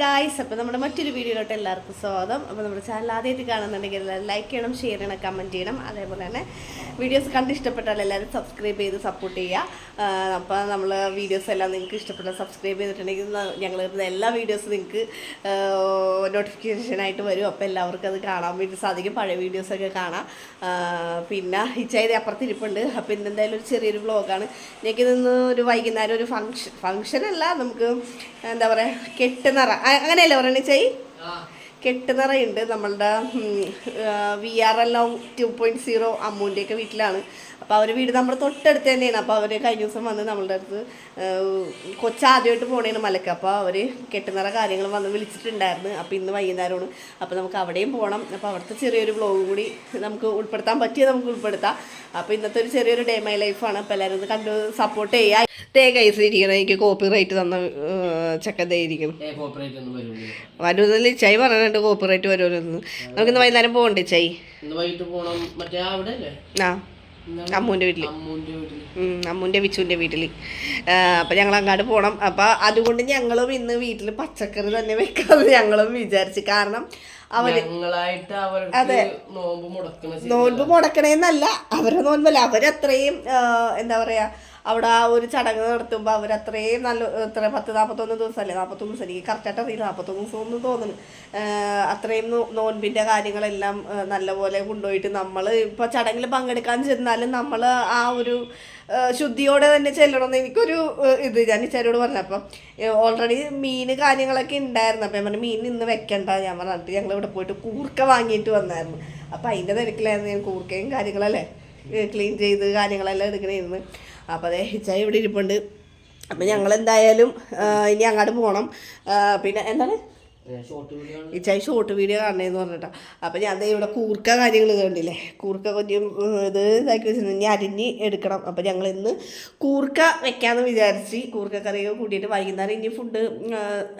Guys അപ്പോൾ നമ്മുടെ മറ്റൊരു വീഡിയോയിലോട്ട് എല്ലാവർക്കും സ്വാഗതം. അപ്പോൾ നമ്മുടെ ചാനൽ ആദ്യമായിട്ട് കാണുന്നുണ്ടെങ്കിൽ ലൈക്ക് ചെയ്യണം ഷെയർ ചെയ്യണം കമന്റ് ചെയ്യണം. അതേപോലെ തന്നെ വീഡിയോസ് കണ്ട് ഇഷ്ടപ്പെട്ടാൽ എല്ലാവരും സബ്സ്ക്രൈബ് ചെയ്ത് സപ്പോർട്ട് ചെയ്യുക. അപ്പോൾ നമ്മൾ വീഡിയോസ് എല്ലാം നിങ്ങൾക്ക് ഇഷ്ടപ്പെട്ട സബ്സ്ക്രൈബ് ചെയ്തിട്ടുണ്ടെങ്കിൽ ഞങ്ങൾ വരുന്ന എല്ലാ വീഡിയോസും നിങ്ങൾക്ക് നോട്ടിഫിക്കേഷനായിട്ട് വരും. അപ്പോൾ എല്ലാവർക്കും അത് കാണാൻ വേണ്ടി സാധിക്കും. പഴയ വീഡിയോസൊക്കെ കാണാം. പിന്നെ ഇച്ചായത് അപ്പുറത്തിരിപ്പുണ്ട്. അപ്പോൾ ഇന്ന് എന്തായാലും ഒരു ചെറിയൊരു വ്ളോഗാണ് ഞങ്ങൾക്ക് ഇന്ന് ഒരു വൈകുന്നേരം ഒരു ഫങ്ഷൻ ഫങ്ഷൻ നമുക്ക് എന്താ പറയുക കെട്ടുന്നറ അങ്ങനെയല്ലേ പറയണേ ചെയ് കെട്ടുനിറയുണ്ട് നമ്മളുടെ V R L two point zero അമ്മൂന്റെയൊക്കെ വീട്ടിലാണ്. അപ്പോൾ അവർ വീട് നമ്മുടെ തൊട്ടടുത്ത് തന്നെയാണ്. അപ്പോൾ അവർ കഴിഞ്ഞ ദിവസം വന്ന് നമ്മളുടെ അടുത്ത് കൊച്ചാദ്യമായിട്ട് പോണേണ് മലക്ക്. അപ്പോൾ അവർ കെട്ടുനിറ കാര്യങ്ങൾ വന്ന് വിളിച്ചിട്ടുണ്ടായിരുന്നു. അപ്പോൾ ഇന്ന് വൈകുന്നേരമാണ്. അപ്പോൾ നമുക്ക് അവിടെയും പോകണം അപ്പോൾ അവിടുത്തെ ചെറിയൊരു വ്ളോഗ് കൂടി നമുക്ക് ഉൾപ്പെടുത്താൻ പറ്റിയത് നമുക്ക് ഉൾപ്പെടുത്താം. അപ്പോൾ ഇന്നത്തെ ഒരു ചെറിയൊരു ഡേ മൈ ലൈഫാണ് അപ്പോൾ എല്ലാവരും ഇത് കണ്ട് സപ്പോർട്ട് ചെയ്യുക തേ കൈസിരിക്കണം എനിക്ക് കോപ്പി റൈറ്റ് തന്ന ചക്ക ദേ ഇരിക്കണം വരുന്നില്ല. ചൈ പറഞ്ഞിട്ട് കോപ്പി റൈറ്റ് വരുമല്ലോ നമുക്കിന്ന് വൈകുന്നേരം പോകണ്ടേ ചൈ? ഇന്ന് ആ അമ്മൂന്റെ വീട്ടിൽ അമ്മൂന്റെ വിച്ചുവിന്റെ വീട്ടിൽ അപ്പം ഞങ്ങൾ അങ്ങോട്ട് പോകണം അപ്പം അതുകൊണ്ട് ഞങ്ങളും ഇന്ന് വീട്ടിൽ പച്ചക്കറി തന്നെ വെക്കാമെന്ന് ഞങ്ങളും വിചാരിച്ചു. കാരണം അവർ അതെ. നോമ്പ് മുടക്കണേന്നല്ല അവരെ നോൻപല്ല അവരത്രയും എന്താ പറയാ അവിടെ ആ ഒരു ചടങ്ങ് നടത്തുമ്പോൾ അവർ അത്രയും നല്ല എത്ര പത്ത് നാൽപ്പത്തൊന്ന് ദിവസമല്ലേ നാൽപ്പത്തൊന്ന് ദിവസം. എനിക്ക് കറക്റ്റായിട്ട് അറിയില്ല നാൽപ്പത്തൊന്ന് ദിവസം ഒന്നും തോന്നുന്നു അത്രയും നോൻപിന്റെ കാര്യങ്ങളെല്ലാം നല്ലപോലെ കൊണ്ടുപോയിട്ട് നമ്മൾ ഇപ്പോൾ ചടങ്ങിൽ പങ്കെടുക്കാൻ ചെന്നാലും നമ്മൾ ആ ഒരു ശുദ്ധിയോടെ തന്നെ ചെല്ലണമെന്ന് എനിക്കൊരു ഇത് ഞാൻ ഇച്ചാരോട് പറഞ്ഞപ്പം ഓൾറെഡി മീൻ കാര്യങ്ങളൊക്കെ ഉണ്ടായിരുന്നു അപ്പം ഞാൻ പറഞ്ഞു മീൻ ഇന്ന് വെക്കണ്ട. ഞാൻ പറഞ്ഞിട്ട് ഞങ്ങൾ ഇവിടെ പോയിട്ട് കൂർക്ക വാങ്ങിയിട്ട് വന്നായിരുന്നു. അപ്പം അതിന്റെ തിരക്കിലായിരുന്നു ഞാൻ കൂർക്കയും കാര്യങ്ങളല്ലേ ക്ലീൻ ചെയ്ത് കാര്യങ്ങളെല്ലാം എടുക്കണേന്ന്. അപ്പോൾ അതേ ചായ ഇവിടെ ഇരിപ്പുണ്ട്. അപ്പം ഞങ്ങൾ എന്തായാലും ഇനി അങ്ങോട്ട് പോകണം പിന്നെ എന്താണ്? ഏ, ഷോർട്ട് വീഡിയോ കാണണേന്ന് പറഞ്ഞിട്ടാ. അപ്പം ഞാൻ ദേ ഇവിടെ കൂർക്ക കാര്യങ്ങൾ കണ്ടില്ലേ? കൂർക്ക കൊഞ്ചും ഇത് ഇതാക്കി ഇനി അരിഞ്ഞ് എടുക്കണം. അപ്പം ഞങ്ങൾ ഇന്ന് കൂർക്ക വെക്കാമെന്ന് വിചാരിച്ച് കൂർക്ക കറിയൊക്കെ കൂട്ടിയിട്ട് വൈകുന്നേരം ഇനി ഫുഡ്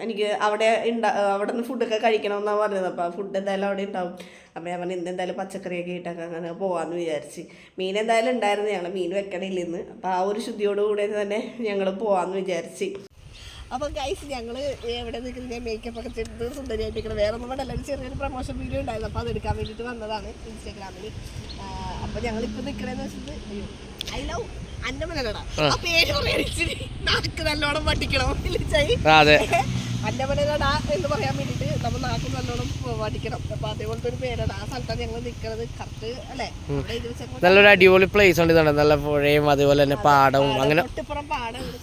എനിക്ക് അവിടെ ഉണ്ടാ അവിടെ നിന്ന് ഫുഡൊക്കെ കഴിക്കണമെന്നാണ് പറഞ്ഞത്. അപ്പൊ ഫുഡ് എന്തായാലും അവിടെ ഉണ്ടാവും അപ്പം ഞാൻ പറഞ്ഞു എന്തായാലും പച്ചക്കറിയൊക്കെ ഇട്ടൊക്കെ അങ്ങനെ പോവാന്ന് വിചാരിച്ച്. മീൻ എന്തായാലും ഉണ്ടായിരുന്നു ഞങ്ങൾ മീൻ വെക്കണില്ലെന്ന് അപ്പോൾ ആ ഒരു ശുദ്ധിയോടുകൂടെ തന്നെ ഞങ്ങൾ പോവാന്ന് വിചാരിച്ച്. അപ്പോൾ ഗൈസ് ഞങ്ങൾ എവിടെ നിൽക്കുന്നത് മേക്കപ്പ് ഒക്കെ ചെയ്ത് സുന്ദരിയായിട്ട് നിൽക്കുന്നത് വേറെ ഒന്നും കൊണ്ടല്ല ഒരു ചെറിയൊരു പ്രൊമോഷൻ വീഡിയോ ഉണ്ടായിരുന്നു. അപ്പോൾ അത് എടുക്കാൻ വേണ്ടിയിട്ട് വന്നതാണ് ഇൻസ്റ്റാഗ്രാമിൽ അപ്പോൾ ഞങ്ങളിപ്പോൾ നിൽക്കണേന്ന് അയ്യോ ഐ ലവ് അന്നമനല്ലടാ ആ. പേര് പറയാൻ ഇച്ചിരി നാക്ക് നല്ലോണം പട്ടിക്കണം അതെ. അന്നമനല്ലടാ എന്ന് പറയാൻ വേണ്ടിയിട്ട് നമ്മൾ നാക്ക് നല്ലോണം പഠിക്കണം അപ്പോൾ അതേപോലത്തെ ഒരു പേരാണ്. ആ സ്ഥലത്താണ് ഞങ്ങൾ നിൽക്കുന്നത് കറക്റ്റ് അല്ലേ? നല്ലൊരു അടിപൊളി പ്ലേസ് ഉണ്ട് നല്ല പുഴയും അതുപോലെ തന്നെ പാടവും അങ്ങനെ തൊട്ടിപ്പുറം പാടം ഇവിടെ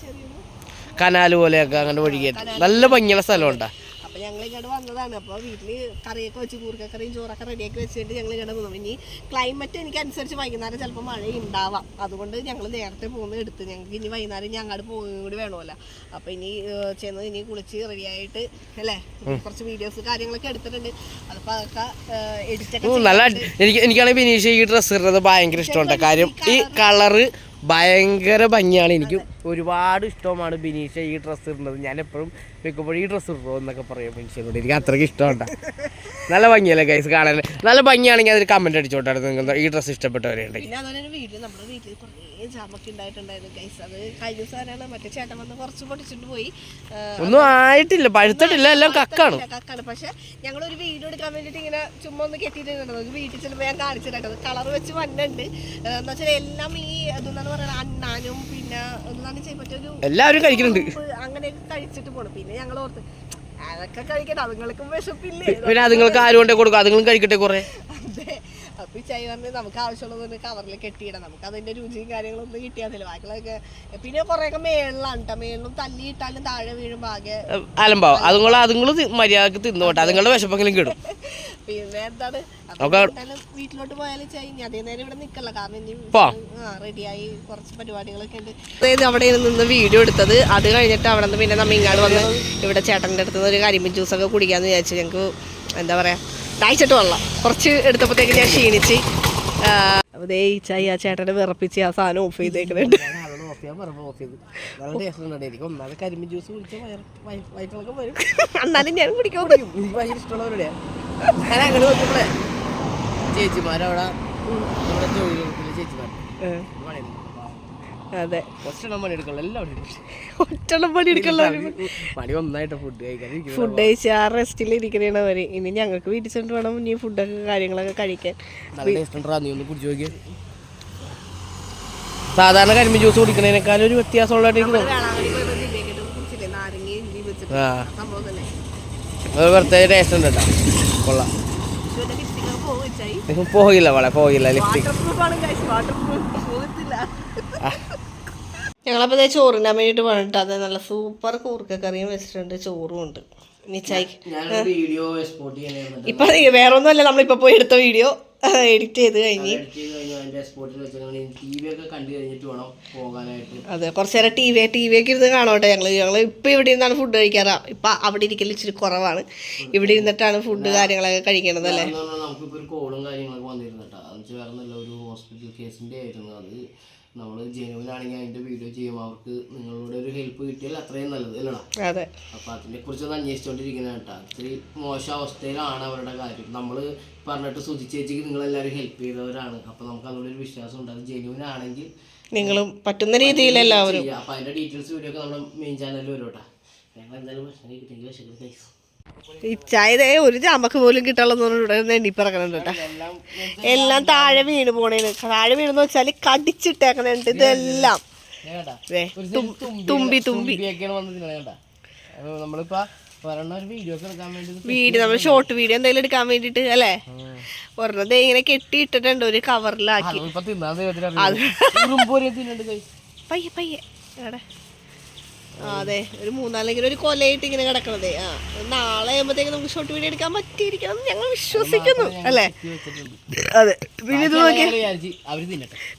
കനാല് പോലെയൊക്കെ അങ്ങനെ ഒഴുകിയിട്ട് നല്ല ഭംഗിയുള്ള സ്ഥലമുണ്ടാ. അപ്പൊ ഞങ്ങൾ ഇങ്ങോട്ട് വന്നതാണ്. അപ്പോൾ വീട്ടിൽ കറിയൊക്കെ വെച്ച് കൂർക്കക്കറിയും ചോറൊക്കെ റെഡിയാക്കി വെച്ചിട്ട് ഞങ്ങൾ ഇങ്ങോട്ട് പോകുന്നു ഇനി ക്ലൈമറ്റ് എനിക്ക് അനുസരിച്ച് വൈകുന്നേരം ചിലപ്പോൾ മഴ ഉണ്ടാവാം അതുകൊണ്ട് ഞങ്ങൾ നേരത്തെ പോകുന്ന എടുത്ത്. ഞങ്ങൾക്ക് ഇനി വൈകുന്നേരം ഇനി അങ്ങോട്ട് പോകുകയും കൂടി വേണമല്ലോ. അപ്പൊ ഇനി ചെന്ന് ഇനി കുളിച്ച് റെഡിയായിട്ട് അല്ലേ? കുറച്ച് വീഡിയോസ് കാര്യങ്ങളൊക്കെ എടുത്തിട്ടുണ്ട്. അതിപ്പോൾ അതൊക്കെ എഡിറ്റൊക്കെ നല്ല എനിക്ക് എനിക്കാണെങ്കിൽ ബിനീഷ് ഈ ഡ്രസ്സ് ഇടുന്നത് ഭയങ്കര ഇഷ്ടമുണ്ട്. കാര്യം ഈ കളറ് ഭയങ്കര ഭംഗിയാണ്. എനിക്ക് ഒരുപാട് ഇഷ്ടമാണ് ബിനീഷ ഈ ഡ്രസ്സ് ഇടുന്നത്. ഞാൻ എപ്പോഴും വെക്കുമ്പോഴും ഈ ഡ്രസ്സ് ഇടുമോ എന്നൊക്കെ പറയും ബിനീഷിനോട്. എനിക്ക് അത്രയ്ക്ക് ഇഷ്ടമുണ്ട. നല്ല ഭംഗിയല്ലേ ഗൈസ് കാണാൻ? നല്ല ഭംഗിയാണെങ്കിൽ അതിൽ കമന്റ് അടിച്ചോട്ടെ. നിങ്ങൾ ഈ ഡ്രസ്സ് ഇഷ്ടപ്പെട്ടവരുണ്ടെങ്കിൽ. കുറേ ജാമൊക്കെ ഉണ്ടായിട്ടുണ്ടായിരുന്നു ഗൈസ് അത് കഴിഞ്ഞ സാധനമാണ് മറ്റേ ചേട്ടൻ വന്ന് കുറച്ച് പൊടിച്ചിട്ട് പോയി. ഒന്നും ആയിട്ടില്ല പഴുത്തിട്ടില്ല എല്ലാം കക്കാണ്. കക്കാണ്. പക്ഷെ ഞങ്ങൾ ഒരു വീഡിയോ എടുക്കാൻ ഇങ്ങനെ ചുമ്മാ ഒന്ന് കെട്ടിയിട്ടുണ്ട് വീട്ടിൽ ചെല്ലുമ്പോൾ ഞാൻ കാണിച്ചിട്ടുണ്ട് കളർ വെച്ച് വന്നുണ്ട് എന്ന് വെച്ചാൽ എല്ലാം ഈ എന്താണ് പറയുന്നത് അണ്ണാനും പിന്നെ എന്താണ് ചെയ്യാൻ എല്ലാവരും കഴിക്കുന്നുണ്ട്. അങ്ങനെയൊക്കെ കഴിച്ചിട്ട് പോണം. പിന്നെ ഞങ്ങൾ ഓർത്ത് അതൊക്കെ കഴിക്കട്ടെ അതുങ്ങൾക്കും വിശപ്പില്ലേ? പിന്നെ അതുങ്ങൾക്ക് ആരും കൊണ്ടേ കൊടുക്കും? അതുങ്ങളും കഴിക്കട്ടെ കുറേ. അപ്പൊ ഈ നമുക്ക് ആവശ്യമുള്ളത് കവറിൽ കെട്ടിയിടാം. നമുക്ക് അതിന്റെ രുചിയും കാര്യങ്ങളൊന്നും കിട്ടിയാന്നില്ല ബാക്കിയുള്ളതൊക്കെ പിന്നെ കുറെയൊക്കെ മേളിലാണ് കേട്ടോ മേളിലും തല്ലിയിട്ടാലും താഴെ വീഴും ആകെ അലമ്പാവും. അതുങ്ങൾ അതുങ്ങൾ മര്യാദയ്ക്ക് തിന്നോട്ടെ അതുങ്ങളുടെ വിശപ്പെങ്കിലും കിടും. പിന്നെ എന്താണ്? വീട്ടിലോട്ട് പോയാലും ചെയ്യും അതേ നേരം ഇവിടെ നിക്കല്ല. കാരണം ഇനി. റെഡിയായി കുറച്ച് പരിപാടികളൊക്കെ ഉണ്ട്. അതായത് അവിടെ നിന്ന് വീഡിയോ എടുത്തത്. അത് കഴിഞ്ഞിട്ട് അവിടെ നിന്ന് പിന്നെ നമ്മ ഇങ്ങോട്ട് വന്ന് ഇവിടെ ചേട്ടന്റെ അടുത്ത് നിന്ന് ഒരു കരിമ്പിൻ ജ്യൂസൊക്കെ കുടിക്കാന്ന് വിചാരിച്ചു. ഞങ്ങൾക്ക് എന്താ പറയാ ദാഹിച്ചിട്ട് വെള്ളം കുറച്ച് എടുത്തപ്പോഴത്തേക്ക് ഞാൻ ക്ഷീണിച്ച്. അതേ ഈ ചായ ആ ചേട്ടനെ വിറപ്പിച്ച് ആ സാധനം ഓഫ് ചെയ്തേക്കുന്നുണ്ട് എന്നാലും ഞാൻ കുടിക്കാൻ ചേച്ചിമാരവിടെ? ചേച്ചിമാർ അതെ. ഒറ്റണം പണി എടുക്കണം എല്ലാവരും ഒറ്റണം പണി എടുക്കല്ലോ പണി ഒന്നായിട്ട് ഫുഡ് കഴിക്കാൻ ഫുഡ് കഴിച്ച് ആ റെസ്റ്റിൽ ഇരിക്കണേണ് അവർ. ഇനി ഞങ്ങൾക്ക് വീട്ടിൽ ചെന്ന് വേണം ഇനി ഫുഡൊക്കെ കാര്യങ്ങളൊക്കെ കഴിക്കാൻ. നീ ഒന്ന് കുടിച്ചു നോക്കിയ. സാധാരണ കരിമ്പ് ജ്യൂസ് കുടിക്കുന്നതിനേക്കാൾ ഒരു വ്യത്യാസമുള്ളതായിട്ട് എനിക്ക് തോന്നുന്നു ആ. അത് പ്രത്യേക ടേസ്റ്റ് ഉണ്ട് കേട്ടോ. കൊള്ളാം. നിങ്ങൾ പോകില്ല വളരെ പോകില്ല ലിഫ്റ്റ് ഞങ്ങളപ്പോൾ ഇതേ ചോറിന്റെ വേണ്ടിയിട്ട് വേണ്ടിട്ട് അത് നല്ല സൂപ്പർ കൂർക്ക കറിയും വെച്ചിട്ടുണ്ട് ചോറും ഉണ്ട്. ഇപ്പൊ വേറെ ഒന്നുമല്ല നമ്മളിപ്പോ പോയി എടുത്ത വീഡിയോ എഡിറ്റ് ചെയ്ത് കഴിഞ്ഞ്. അതെ കുറച്ചു നേരം ടി വി ടി വി ഒക്കെ ഇരുന്ന് കാണോട്ടെ ഞങ്ങൾ. ഞങ്ങൾ ഇപ്പൊ ഇവിടെ ഇരുന്നാണ് ഫുഡ് കഴിക്കാറ്. ഇപ്പൊ അവിടെ ഇരിക്കൽ ഇച്ചിരി കുറവാണ്. ഇവിടെ ഇരുന്നിട്ടാണ് ഫുഡ് കാര്യങ്ങളൊക്കെ കഴിക്കണത് അല്ലേ? നമുക്കിപ്പോൾ ഒരു കോളും കാര്യങ്ങളൊക്കെ വന്നിരുന്നു കേട്ടോ. എന്ന് വെച്ചാൽ വേറെ നല്ല ഒരു ഹോസ്പിറ്റൽ കേസിന്റെ ആയിരുന്നു. അത് നമ്മൾ ജെനുവിനാണെങ്കിൽ അതിന്റെ വീഡിയോ ചെയ്യും. അവർക്ക് നിങ്ങളോട് ഒരു ഹെൽപ്പ് കിട്ടിയാൽ അത്രയും നല്ലത് അല്ലടാ അതെ. അപ്പോൾ അതിനെ കുറിച്ച് ഒന്ന് അന്വേഷിച്ചോണ്ടിരിക്കുന്ന കേട്ടോ. ഇത്തിരി മോശം അവസ്ഥയിലാണ് അവരുടെ കാര്യം. നമ്മൾ പറഞ്ഞിട്ട് സുധി നിങ്ങൾ എല്ലാവരും ഹെൽപ്പ് ചെയ്തവരാണ്. അപ്പൊ നമുക്ക് ഒരു വിശ്വാസം ഉണ്ട്. അത് ജെനുവിൻ ആണെങ്കിൽ നിങ്ങളും പറ്റുന്ന രീതിയിൽ എല്ലാവരും. അതിന്റെ ഡീറ്റെയിൽസ് വീഡിയോ ഒക്കെ നമ്മുടെ മെയിൻ ചാനലിൽ വരും കേട്ടോ. ഞങ്ങൾ എന്തായാലും ഭക്ഷണം കിട്ടിയെങ്കിൽ ഈ ചായ ഒരു ചാമ്പക്ക് പോലും കിട്ടാനുള്ള എണ്ണിപ്പിറക്കണുണ്ട് കേട്ടോ. എല്ലാം താഴെ വീണ് പോണേന്. താഴെ വീണെന്ന് വെച്ചാൽ കടിച്ചിട്ടേക്കണുണ്ട് ഇതെല്ലാം. തുമ്പി തുമ്പി വീട് ഒരെണ്ണം നമ്മൾ ഷോർട്ട് വീഡിയോ എന്തെങ്കിലും എടുക്കാൻ വേണ്ടിട്ട് അല്ലേ? ഒരെണ്ണത് ഇങ്ങനെ കെട്ടിയിട്ടിട്ടുണ്ട് ഒരു കവറിലാക്കി പയ്യെ പയ്യെ. അവിടെ അതെ. ഒരു മൂന്നാലെങ്കിലും ഒരു കൊലയായിട്ട് ഇങ്ങനെ കിടക്കണതേ. ആ നാളെ ആകുമ്പോഴത്തേക്ക് നമുക്ക് ഷോർട്ട് വീഡിയോ എടുക്കാൻ പറ്റിയിരിക്കണം എന്ന് ഞങ്ങൾ വിശ്വസിക്കുന്നു അല്ലേ? അതെ. പിന്നെ ഇത് നോക്കി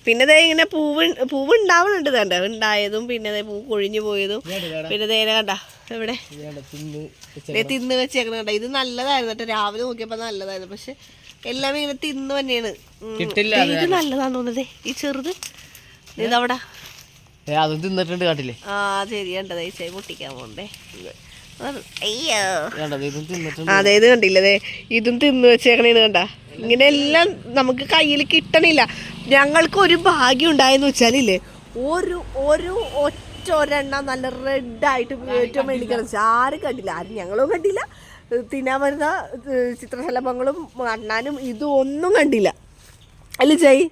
പിന്നെ ദേ ഇങ്ങനെ പൂവ് പൂവ് ഉണ്ടാവണുണ്ട് തണ്ട ഉണ്ടായതും പിന്നെ ദേ പൂ കൊഴിഞ്ഞു പോയതും. പിന്നെ ദേ കണ്ട? എവിടെ? കണ്ടോ, തിന്ന് വെച്ചേക്കണ കണ്ട? ഇത് നല്ലതായിരുന്നു കേട്ടോ. രാവിലെ നോക്കിയപ്പോ നല്ലതായിരുന്നു. പക്ഷെ എല്ലാം ഇങ്ങനെ തിന്ന് തന്നെയാണ്. ഇത് നല്ലതാന്ന് തോന്നുന്നതേ ഈ ചെറുത്. ഇതവിടെ ഏ, അതും തിന്നിട്ടുണ്ട് കാട്ടില്ലേ ആ ശരിയുണ്ട് ദേ പൊട്ടിക്കാൻ പോണ്ടേ. അയ്യോ. കണ്ടത് ഇതും തിന്നിട്ടുണ്ട്. അതെ ഇത് കണ്ടില്ലേ ഇതും തിന്ന് വെച്ചേക്കണേന്ന് കണ്ട. ഇങ്ങനെ എല്ലാം നമുക്ക് കയ്യിൽ കിട്ടണില്ല. ഞങ്ങൾക്ക് ഒരു ഭാഗ്യം ഉണ്ടായെന്ന് വെച്ചാലില്ലേ ഒരു ഒരു ഒറ്റ ഒരെണ്ണം നല്ല റെഡായിട്ട് ഏറ്റവും മേടിക്കണം ആരും കണ്ടില്ല. ആരും ഞങ്ങളും കണ്ടില്ല. തിന്നാൻ വരുന്ന ചിത്രശലഭങ്ങളും അണ്ണാനും ഇതും ഒന്നും കണ്ടില്ല. അല്ലേ ജയ്?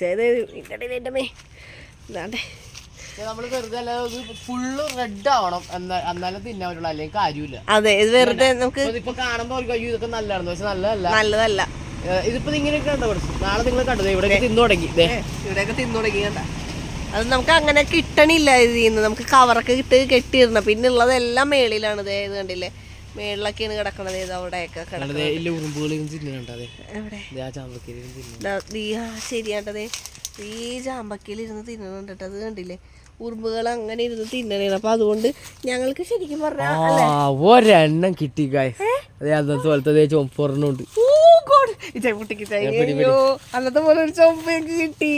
ജയ് എന്റെ മേ ഇതാണ്ടേ. നമ്മൾ വെറുതെ അല്ലാതെ ഫുള്ള് റെഡ് ആവണം. എന്നാ എന്നാലും തിന്നാൻ പറ്റുള്ളൂ അല്ലെങ്കിൽ കാര്യമില്ല അതെ ഇത് വെറുതെ നമുക്ക് ഇപ്പൊ ഇതിപ്പോ കാണുമ്പോ അവർക്ക് അയ്യോ ഇതൊക്കെ നല്ലതാണെന്ന് പക്ഷെ നല്ലതല്ല. നല്ലതല്ല. ഇതിപ്പോ ഇങ്ങനെയൊക്കെ ഉണ്ടോ നാളെ നിങ്ങൾ കണ്ടത് ഇവിടെ തിന്നു തുടങ്ങി. ഇവിടെയൊക്കെ തിന്നു തുടങ്ങി കണ്ട? അത് നമുക്ക് അങ്ങനെ കിട്ടണില്ല ഇതിൽ നിന്ന് നമുക്ക് കവറൊക്കെ ഇട്ട് കെട്ടിയിടണം. പിന്നെ ഉള്ളതെല്ലാം മേളിലാണ്. ദേ ഇത് കണ്ടില്ലേ? മേളിലൊക്കെയാണ് കിടക്കണത്. ഇത് അവിടെയൊക്കെ കിടക്കുന്നത് ശരിയാട്ടതേ ഈ ചാമ്പക്കയിൽ ഇരുന്ന് കേട്ടോ. അത് കണ്ടില്ലേ? ഉറുമ്പുകൾ അങ്ങനെ ഇരുന്ന് തിന്നണേണ്. അപ്പൊ അതുകൊണ്ട് ഞങ്ങൾക്ക് ശരിക്കും പറഞ്ഞാൽ ഒരെണ്ണം കിട്ടി കായ് അതെ അന്നത്തെ പോലത്തെ. അയ്യോ അന്നത്തെ പോലെ ഒരു ചൊമ്പയൊക്കെ കിട്ടി.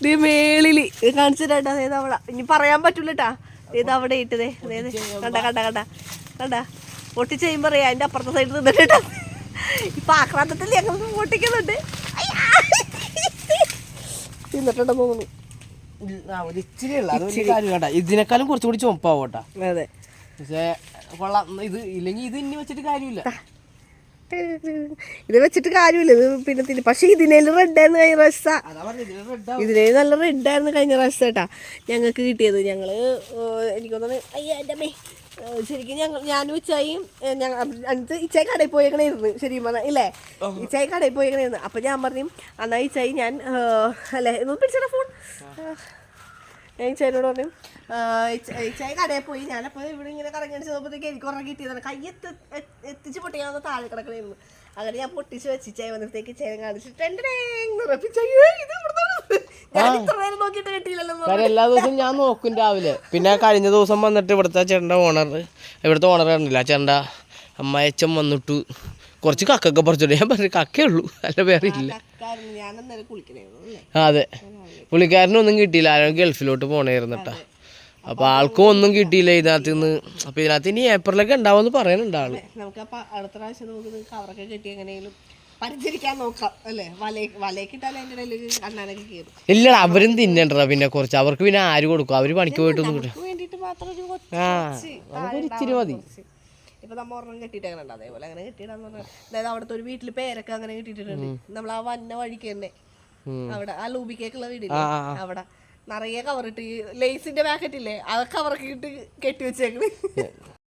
ഇത് മേളിൽ. ഇത് കാണിച്ചു തരാട്ടാ. അതേത് അവിടെ ഇനി പറയാൻ പറ്റൂലട്ടാ ഇത് അവിടെ ഇട്ടതേ. അതായത് കണ്ട കണ്ട കണ്ട. കണ്ട. പൊട്ടിച്ച് കഴിയുമ്പോ പറയാ അതിന്റെ അപ്പുറത്തെ സൈഡിൽ നിന്നിട്ടാ ഇപ്പൊ ആക്രാന്തത്തിൽ ഞങ്ങൾ പൊട്ടിക്കുന്നുണ്ട്. തിന്നിട്ടുണ്ടെന്ന് തോന്നുന്നു ഇച്ചിരി. കുറച്ചും കൂടി ഇതിനേക്കാളും ചുമപ്പാവോട്ടാ. അതെ. പക്ഷേ കൊള്ളാം. ഇത് ഇല്ലെങ്കിൽ ഇത് ഇനി വെച്ചിട്ട് കാര്യമില്ല. ഇത് വെച്ചിട്ട് കാര്യമില്ല. ഇത് പിന്നെ തിരി പക്ഷെ ഇതിനേലും റെഡായിരുന്നു കഴിഞ്ഞ പ്രാവശ്യത്തെ. അതാ പറഞ്ഞത്. ഇതിന് red ഇതിനെ നല്ല റെഡായിരുന്നു കഴിഞ്ഞ പ്രാവശ്യത്തെ കേട്ടാ ഞങ്ങൾക്ക് കിട്ടിയത് ഞങ്ങൾ എനിക്കൊന്നും അയ്യ എന്റെ ഏഹ്, ശരിക്കും ഞങ്ങൾ ഞാനും ഇച്ചായും ഞങ്ങൾ അഞ്ച് ഇച്ചായി കടയിൽ പോയേക്കണായിരുന്നു ശരിക്കും പറഞ്ഞാൽ ഇല്ലേ? ഇച്ചായി കടയിൽ പോയേക്കണായിരുന്നു. അപ്പൊ ഞാൻ പറഞ്ഞു അന്നാ ഇച്ചായി ഞാൻ അല്ലേ ഒന്ന് പിടിച്ചടാ ഫോൺ ഞാൻ ഇച്ചായിനോട് പറഞ്ഞു ഇച്ചായി കടയിൽ പോയി. ഞാനപ്പോൾ ഇവിടെ ഇങ്ങനെ കറങ്ങി ചെന്നപ്പോഴത്തേക്ക് എനിക്ക് കുറേ കിട്ടിയതാണ്. കയ്യെത്ത് എത്തിച്ച് പൊട്ടിയാവുന്ന താഴെ കിടക്കണായിരുന്നു. അങ്ങനെ ഞാൻ പൊട്ടിച്ച് വെച്ച് ചായ വന്നപ്പോഴത്തേക്ക് ചേന കാണിച്ചിട്ട് കാര്യം എല്ലാ ദിവസവും ഞാൻ നോക്കും രാവിലെ. പിന്നെ കഴിഞ്ഞ ദിവസം വന്നിട്ട് ഇവിടുത്തെ ചേട്ടന്റെ ഓണർ ഇവിടുത്തെ ഓണർ കണ്ടില്ല? ചേട്ടന്റെ അച്ഛൻ വന്നിട്ട്. കുറച്ച് കക്കൊക്കെ പറിച്ചോട്ടെ. ഞാൻ പറഞ്ഞു കക്കേ ഉള്ളൂ. അല്ല വേറെ ഇല്ല. അതെ. പുള്ളിക്കാരനൊന്നും കിട്ടിയില്ല. ആരോ ഗൾഫിലോട്ട് പോണേ കേട്ടാ അപ്പോൾ ആൾക്കും ഒന്നും കിട്ടിയില്ല ഇതിനകത്ത് നിന്ന് അപ്പോൾ ഇതിനകത്ത് ഇനി ഏപ്രിലൊക്കെ ഉണ്ടാവുമെന്ന് പറയുന്നുണ്ട് ആൾ. നമുക്ക് അപ്പൊ അടുത്ത പ്രാവശ്യം നമുക്ക് കവറൊക്കെ കിട്ടി എങ്ങനെയും പരിചരിക്കാൻ നോക്കാം അല്ലേ? അതിന്റെ ഇടയിൽ കയറും. ഇല്ലടാ അവരും തിന്നണ്ടടാ പിന്നെ കുറച്ച്. അവർക്ക് പിന്നെ ആര് കൊടുക്കും? അവർ പണിക്ക് പോയിട്ടൊന്നും കിട്ടും വേണ്ടിയിട്ട് മാത്രം ഒരു കൊച്ചു ആ കുറച്ച് നമുക്കൊരു ഇച്ചിരി മതി. ഇപ്പൊ നമ്മ ഒരെണ്ണം കെട്ടിയിട്ട് അങ്ങനെ ഉണ്ട്. അതേപോലെ അങ്ങനെ കെട്ടിയിടാന്ന് പറഞ്ഞാൽ അതായത് അവിടുത്തെ ഒരു വീട്ടിൽ പേരൊക്കെ അങ്ങനെ കെട്ടിയിട്ടുണ്ട്. നമ്മൾ ആ വന്ന വഴിക്ക് തന്നെ അവിടെ ആ ലൂബിക്കേക്കുള്ള വീടില്ലേ? അവിടെ. നിറയെ കവറിട്ട് ലേസിന്റെ പാക്കറ്റ് ഇല്ലേ? അതൊക്കെ അവർക്ക് ഇട്ട് കെട്ടി വെച്ചേക്കണ്.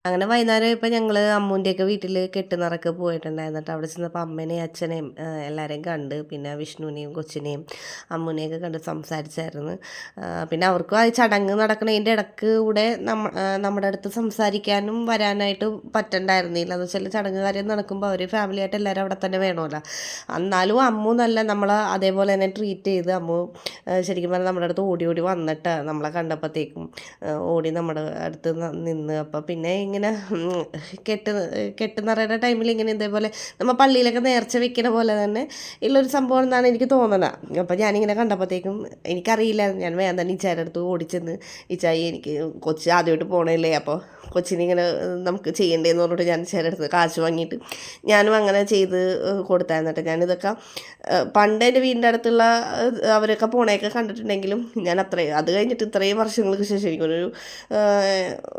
അങ്ങനെ വൈകുന്നേരം ഇപ്പം ഞങ്ങൾ അമ്മൂന്റെയൊക്കെ വീട്ടിൽ കെട്ടുനിറക്ക് പോയിട്ടുണ്ടായിരുന്നു കേട്ടോ. അവിടെ ചെന്നപ്പോൾ അമ്മേനെയും അച്ഛനെയും എല്ലാവരെയും കണ്ട്. പിന്നെ വിഷ്ണുവിനെയും കൊച്ചിനെയും അമ്മൂനെയൊക്കെ കണ്ട് സംസാരിച്ചായിരുന്നു. പിന്നെ അവർക്കും ആ ചടങ്ങ് നടക്കുന്നതിന്റെ ഇടയ്ക്ക് കൂടെ നമ്മ നമ്മുടെ അടുത്ത് സംസാരിക്കാനും വരാനായിട്ട് പറ്റണ്ടായിരുന്നില്ല. എന്ന് വെച്ചാൽ ചടങ്ങ് കാര്യം നടക്കുമ്പോൾ അവർ ഫാമിലി ആയിട്ട് എല്ലാവരും അവിടെ തന്നെ വേണമല്ലോ. എന്നാലും അമ്മു നല്ല നമ്മളെ അതേപോലെ തന്നെ ട്രീറ്റ് ചെയ്ത് അമ്മു ശരിക്കും പറഞ്ഞാൽ നമ്മുടെ അടുത്ത് ഓടി ഓടി വന്നിട്ട് നമ്മളെ കണ്ടപ്പോഴത്തേക്കും ഓടി നമ്മുടെ അടുത്ത് നിന്ന്. അപ്പോൾ പിന്നെ ഇങ്ങനെ കെട്ട് കെട്ട് നിറയുന്ന ടൈമിൽ ഇങ്ങനെ ഇതേപോലെ നമ്മൾ പള്ളിയിലൊക്കെ നേർച്ച വെക്കുന്ന പോലെ തന്നെ ഉള്ളൊരു സംഭവം എന്നാണ് എനിക്ക് തോന്നുന്നത് അപ്പോൾ ഞാനിങ്ങനെ കണ്ടപ്പോഴത്തേക്കും എനിക്കറിയില്ല ഞാൻ വേഗം തന്നെ ഇച്ചായുടെ അടുത്ത് ഓടിച്ചെന്ന്. ഇച്ചായി എനിക്ക് കൊച്ച് ആദ്യമായിട്ട് പോകണല്ലേ അപ്പോൾ കൊച്ചിനെ ഇങ്ങനെ നമുക്ക് ചെയ്യണ്ടേന്ന് പറഞ്ഞിട്ട് ഞാൻ ഇച്ചായുടെ അടുത്ത് കാശ് വാങ്ങിയിട്ട് ഞാനും അങ്ങനെ ചെയ്ത് കൊടുത്തായിരുന്നിട്ട് ഞാനിതൊക്കെ പണ്ട് എന്റെ വീടിന്റെ അടുത്തുള്ള അവരൊക്കെ പോണേക്കെ കണ്ടിട്ടുണ്ടെങ്കിലും ഞാൻ അത്രയും അത് കഴിഞ്ഞിട്ട് ഇത്രയും വർഷങ്ങൾക്ക് ശേഷം എനിക്കൊരു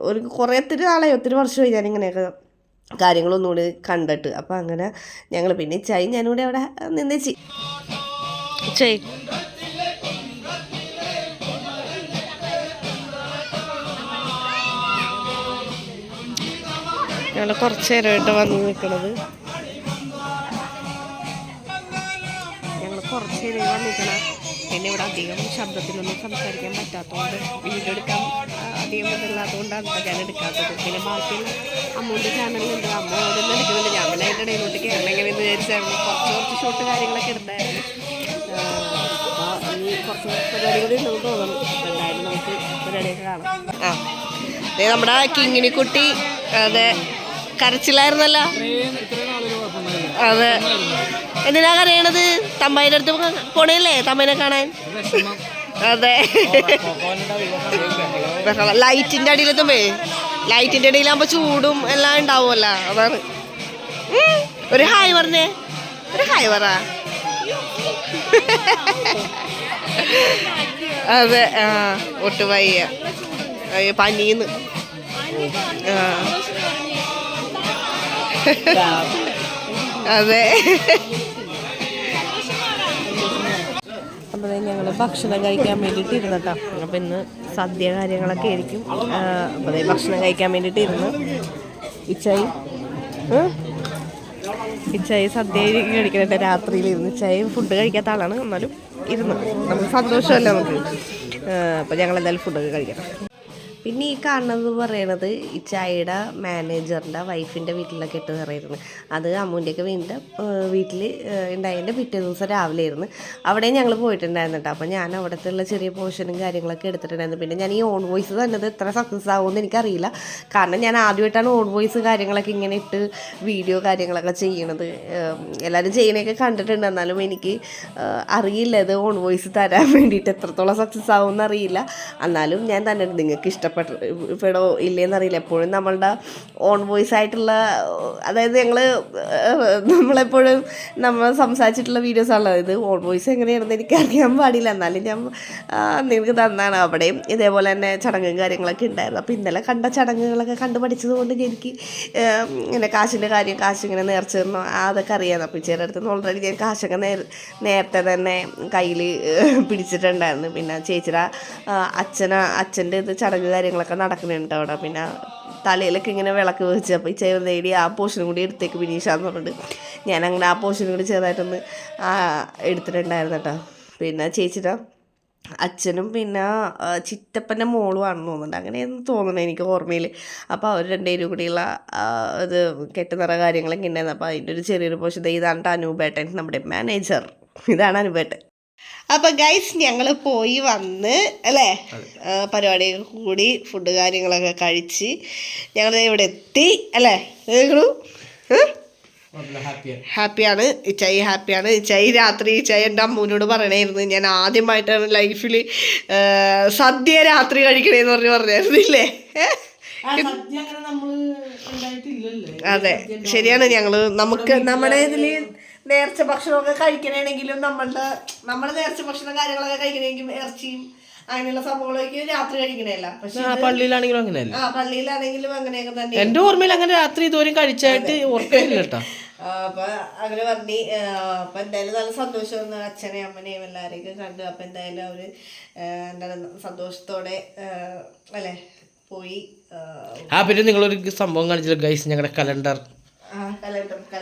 ഒരു കുറേ ഒത്തിരി ഒത്തിരി വർഷമായി ഞാനിങ്ങനെയൊക്കെ കാര്യങ്ങളൊന്നുകൂടി കണ്ടിട്ട്. അപ്പം അങ്ങനെ ഞങ്ങൾ പിന്നെ ചായ ഞാനിവിടെ അവിടെ നിന്നേച്ചി. ചൈ ഞങ്ങൾ കുറച്ച് നേരമായിട്ട് വന്ന് നിൽക്കണത് ഞങ്ങൾ കുറച്ച് നേരം വന്നിരിക്കണം പിന്നെ ഇവിടെ അധികം ശബ്ദത്തിലൊന്നും സംസാരിക്കാൻ പറ്റാത്തതുകൊണ്ട് വീഡിയോ എടുക്കാൻ അധികം ഇതില്ലാത്തതുകൊണ്ടാണ് ഇപ്പം ഞാൻ എടുക്കാത്തത്. പിന്നെ ബാക്കി അമ്മൂന്റെ ചാനലിലുണ്ട് അമ്മ ഓരോന്നും എടുക്കുന്നുണ്ട്. ഞാൻ പിന്നെ അതിന്റെ ഇടയിലോട്ട് കയറണം എങ്ങനെയെന്ന് വിചാരിച്ചായിരുന്നു കുറച്ച് കുറച്ച് ഷോട്ട് കാര്യങ്ങളൊക്കെ എടുത്തായിരുന്നു. അപ്പോൾ ഈ കുറച്ച് പരിപാടി കൂടി ഉണ്ടെന്ന് തോന്നുന്നു. അപ്പോൾ എന്തായാലും നമുക്ക് പരിപാടിയൊക്കെ കാണാം. ആ ദേ നമ്മുടെ കിങ്ങിണിക്കുട്ടി അതെ കരച്ചിലായിരുന്നല്ലോ. അതെ. എന്തിനാ കരയണത്? തമ്പായിന്റെ അടുത്ത് പോണേല്ലേ? തമ്മനെ കാണാൻ? അതെ. ലൈറ്റിന്റെ അടിയിലെത്തുമ്പേ ലൈറ്റിന്റെ അടിയിലാകുമ്പോ ചൂടും എല്ലാം ഉണ്ടാവുമല്ലോ അതാണ്. ഒരു ഹായ് പറഞ്ഞേ. ഒരു ഹായ് പറ. അതെ ആ ഒട്ട് വയ്യ. അയ്യോ പനീന്ന്. ആ. അതെ. അപ്പോൾ ഞങ്ങൾ ഭക്ഷണം കഴിക്കാൻ വേണ്ടിയിട്ട് ഇരുന്നട്ടോ അപ്പോൾ ഇന്ന് സദ്യ കാര്യങ്ങളൊക്കെ ആയിരിക്കും. അപ്പോൾ ഭക്ഷണം കഴിക്കാൻ വേണ്ടിയിട്ട് ഇരുന്ന്. ഇച്ചായി? ഇച്ചായി സദ്യ കഴിക്കുന്നുണ്ട് രാത്രിയിൽ ഇരുന്ന്. ഇച്ചായി ഫുഡ് കഴിക്കാത്ത ആളാണ്. എന്നാലും ഇരുന്ന്. നമുക്ക് സന്തോഷമല്ല നമുക്ക്? അപ്പോൾ ഞങ്ങൾ എന്തായാലും ഫുഡൊക്കെ കഴിക്കാം പിന്നെ ഈ കാണുന്നത് പറയണത് ഈ ചായയുടെ മാനേജറിന്റെ വൈഫിന്റെ വീട്ടിലൊക്കെ ഇട്ട് കയറിയിരുന്നു അത് അമ്മൂന്റെയൊക്കെ വീടിന്റെ വീട്ടിൽ ഉണ്ടായതിന്റെ പിറ്റേ ദിവസം രാവിലെ ആയിരുന്നു. അവിടെ ഞങ്ങൾ പോയിട്ടുണ്ടായിരുന്നു കേട്ടോ. അപ്പോൾ ഞാൻ അവിടുത്തെ ഉള്ള ചെറിയ പോർഷനും കാര്യങ്ങളൊക്കെ എടുത്തിട്ടുണ്ടായിരുന്നു. പിന്നെ ഞാൻ ഈ ഓൺ വോയിസ് തന്നത് എത്ര സക്സസ് ആകുമെന്ന് എനിക്കറിയില്ല. കാരണം ഞാൻ ആദ്യമായിട്ടാണ് ഓൺ വോയിസ് കാര്യങ്ങളൊക്കെ ഇങ്ങനെ ഇട്ട് വീഡിയോ കാര്യങ്ങളൊക്കെ ചെയ്യണത്. എല്ലാവരും ചെയ്യണയൊക്കെ കണ്ടിട്ടുണ്ട്. എന്നാലും എനിക്ക് അറിയില്ല ഇത് ഓൺ വോയിസ് തരാൻ വേണ്ടിയിട്ട് എത്രത്തോളം സക്സസ് ആകുമെന്ന് അറിയില്ല. എന്നാലും ഞാൻ തന്നെ നിങ്ങൾക്ക് ഇഷ്ടപ്പെട്ട പെടോ ഇല്ലേന്ന് അറിയില്ല എപ്പോഴും നമ്മളുടെ ഓൺ വോയിസ് ആയിട്ടുള്ള അതായത് ഞങ്ങൾ നമ്മളെപ്പോഴും നമ്മൾ സംസാരിച്ചിട്ടുള്ള വീഡിയോസ് ആണല്ലോ ഇത് ഓൺ വോയിസ് എങ്ങനെയാണെന്ന് എനിക്ക് അറിയാൻ പാടില്ല എന്നാലും ഞാൻ നിങ്ങൾക്ക് തന്നാണ് അവിടെയും ഇതേപോലെ തന്നെ ചടങ്ങും കാര്യങ്ങളൊക്കെ ഉണ്ടായിരുന്നു അപ്പോൾ ഇന്നലെ കണ്ട ചടങ്ങുകളൊക്കെ കണ്ടു പഠിച്ചത് കൊണ്ട് എനിക്ക് ഇങ്ങനെ കാശിന്റെ കാര്യം കാശ് ഇങ്ങനെ നേർച്ച അതൊക്കെ അറിയാം അപ്പോൾ ഇച്ചേരുടെ അടുത്ത് നിന്ന് ഓൾറെഡി ഞാൻ കാശൊക്കെ നേരത്തെ തന്നെ കയ്യിൽ പിടിച്ചിട്ടുണ്ടായിരുന്നു പിന്നെ ചേച്ചിയുടെ അച്ഛന അച്ഛന്റെ ഇത് ചടങ്ങ് കാര്യങ്ങളൊക്കെ നടക്കുന്നുണ്ട് അവിടെ. പിന്നെ തലയിലൊക്കെ ഇങ്ങനെ വിളക്ക് വെച്ച് അപ്പോൾ ഈ ചെയർ നേടി ആ പോർഷനും കൂടി എടുത്തേക്ക് വിനീഷാന്ന് പറഞ്ഞിട്ട്. ഞാൻ അങ്ങനെ ആ പോർഷനും കൂടി ചെറുതായിട്ടൊന്ന് എടുത്തിട്ടുണ്ടായിരുന്നു കേട്ടോ. പിന്നെ ചേച്ചിയുടെ അച്ഛനും പിന്നെ ചിറ്റപ്പന്റെ മോളുമാണെന്ന് തോന്നുന്നുണ്ട്. അങ്ങനെയൊന്നും തോന്നുന്നത് എനിക്ക് ഓർമ്മയിൽ അപ്പോൾ അവർ രണ്ടുപേരും കൂടിയുള്ള ഇത് കെട്ടുനിറ കാര്യങ്ങളൊക്കെ ഉണ്ടായിരുന്നു അപ്പോൾ അതിന്റെ ഒരു ചെറിയൊരു പോഷൻ ഇതാണ് ട്ടോ അനൂപേട്ടൻ നമ്മുടെ മാനേജർ. ഇതാണ് അനൂപേട്ടൻ അപ്പം ഗൈസ് ഞങ്ങൾ പോയി വന്ന് അല്ലേ? പരിപാടിയൊക്കെ കൂടി ഫുഡ് കാര്യങ്ങളൊക്കെ കഴിച്ച് ഞങ്ങൾ ഇവിടെ എത്തി അല്ലേ? ഹാപ്പിയാണ് ഇച്ചായി ഹാപ്പിയാണ് ഇച്ചായി രാത്രി ഇച്ചായി എന്റെ അമ്മൂനോട് പറയണായിരുന്നു. ഞാൻ ആദ്യമായിട്ടാണ് ലൈഫിൽ സദ്യ രാത്രി കഴിക്കണേന്ന് പറഞ്ഞ് പറഞ്ഞായിരുന്നില്ലേ? അതെ. ശരിയാണ് ഞങ്ങൾ. നമുക്ക് നമ്മുടെ ഇതിൽ നേർച്ച ഭക്ഷണമൊക്കെ കഴിക്കണമെങ്കിലും നമ്മളുടെ നമ്മൾ നേർച്ച ഭക്ഷണം കാര്യങ്ങളൊക്കെ കഴിക്കണമെങ്കിൽ ഇറച്ചിയും അങ്ങനെയുള്ള സംഭവങ്ങളൊക്കെ രാത്രി കഴിക്കണല്ല. പക്ഷേ ആ പള്ളിയിലാണെങ്കിലും അങ്ങനെയല്ല? ആ പള്ളിയിലാണെങ്കിലും അങ്ങനെയൊക്കെ തന്നെ. എന്റെ ഓർമ്മയിൽ അങ്ങനെ രാത്രി ഇതുവരെയും കഴിച്ചായിട്ട് ഓർമ്മയില്ല കേട്ടോ. അപ്പൊ അങ്ങനെ പറഞ്ഞു അപ്പൊ എന്തായാലും നല്ല സന്തോഷം അച്ഛനെയും അമ്മനെയും എല്ലാരെയൊക്കെ കണ്ടു. അപ്പൊ എന്തായാലും അവർ എന്താ എന്താണ് സന്തോഷത്തോടെ അല്ലേ പോയി ആ, പിന്നെ നിങ്ങളൊരു സംഭവം കാണിച്ചില്ല? ഗൈസ് ഞങ്ങളുടെ കലണ്ടർ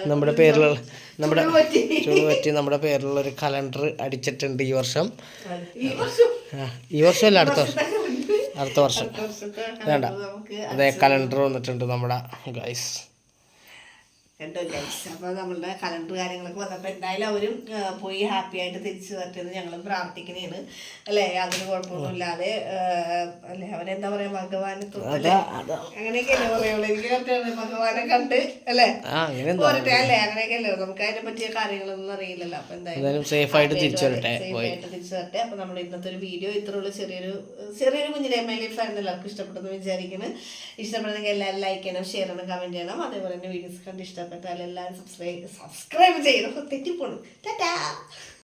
നമ്മുടെ പേരിലുള്ള നമ്മുടെ ചൂട് പറ്റി. നമ്മുടെ പേരിലുള്ള ഒരു കലണ്ടർ അടിച്ചിട്ടുണ്ട് ഈ വർഷം. ഈ വർഷം? അടുത്ത വർഷം. അടുത്ത വർഷം. വേണ്ട. അതെ കലണ്ടർ വന്നിട്ടുണ്ട് നമ്മുടെ ഗൈസ് കണ്ടോ ലൈഫ് അപ്പോൾ നമ്മളുടെ കലണ്ടർ കാര്യങ്ങളൊക്കെ വന്നപ്പോൾ എന്തായാലും അവരും പോയി ഹാപ്പി ആയിട്ട് തിരിച്ചു വരട്ടെന്ന് ഞങ്ങൾ പ്രാർത്ഥിക്കുന്നതാണ് അല്ലേ? അതിന് കുഴപ്പമൊന്നുമില്ലാതെ അല്ലേ? അവരെന്താ പറയാ? ഭഗവാനെ? അങ്ങനെയൊക്കെയല്ലേ പറയുള്ളൂ എനിക്ക് കറക്റ്റാണ് ഭഗവാനെ കണ്ട് അല്ലേ? പോരട്ടെ അല്ലേ? അങ്ങനെയൊക്കെയല്ലേ. നമുക്ക് അതിനെ പറ്റിയ കാര്യങ്ങളൊന്നും അറിയില്ലല്ലോ. അപ്പൊ എന്തായാലും സേഫ് ആയിട്ട് തിരിച്ചു വരട്ടെ, തിരിച്ചു വരട്ടെ. അപ്പൊ നമ്മൾ ഇന്നത്തെ ഒരു വീഡിയോ ഇത്രയുള്ള ചെറിയൊരു ചെറിയൊരു കുഞ്ഞിലെ എം എൽ എഫ് ആയിരുന്നു എല്ലാവർക്കും ഇഷ്ടപ്പെട്ടെന്ന് വിചാരിക്കുന്നു. ഇഷ്ടപ്പെടുന്നെങ്കിൽ എല്ലാവരും ലൈക്ക് ചെയ്യണം ഷെയർ ചെയ്യണം കമന്റ് ചെയ്യണം. അതേപോലെ തന്നെ വീഡിയോസ് കണ്ട് ഇഷ്ടപ്പെട്ടാൽ എല്ലാവരും സബ്സ്ക്രൈബ് സബ്സ്ക്രൈബ് ചെയ്യണം തെറ്റിപ്പോണം. ടാറ്റാ.